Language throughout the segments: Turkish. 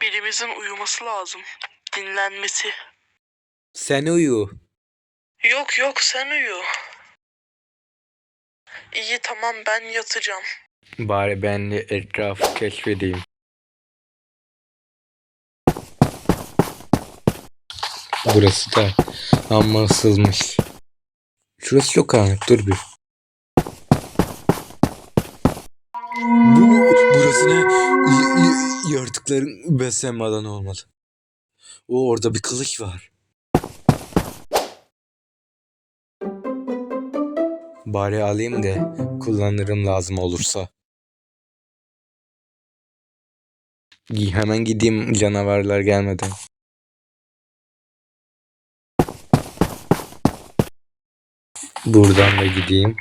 Birimizin uyuması lazım. Dinlenmesi. Sen uyu. Yok yok sen uyu. İyi tamam ben yatacağım. Bari ben de etrafı keşfedeyim. Burası da amma ısılmış. Şurası çok karanlık dur bir. Burası ne? Y- y- yaratıkların beslenme olmalı. O orada bir kılıç var. Bari alayım da kullanırım lazım olursa. Hemen gideyim canavarlar gelmeden. Buradan da gideyim.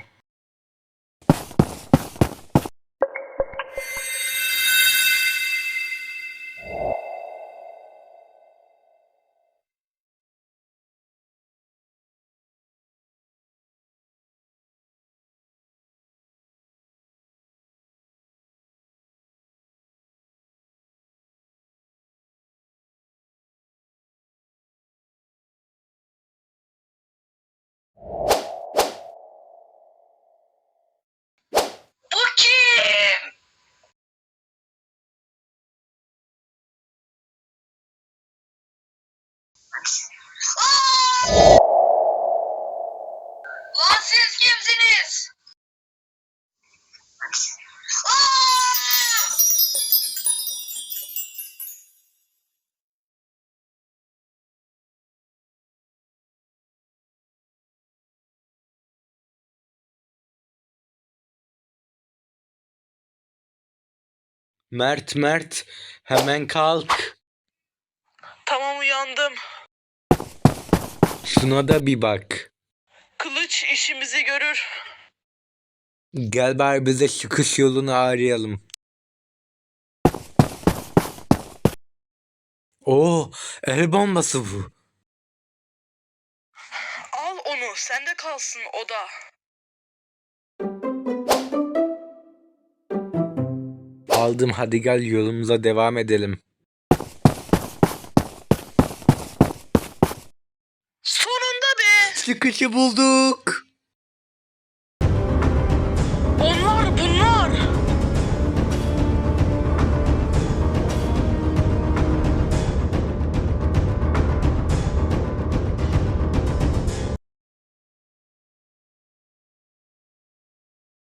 Lan siz kimsiniz? Mert Mert hemen kalk. Tamam uyandım. Şuna da bir bak. Kılıç işimizi görür. Gel bari bize çıkış yolunu arayalım. Oo, el bombası bu. Al onu sende kalsın o da. Aldım hadi gel yolumuza devam edelim. Çıkışı bulduk.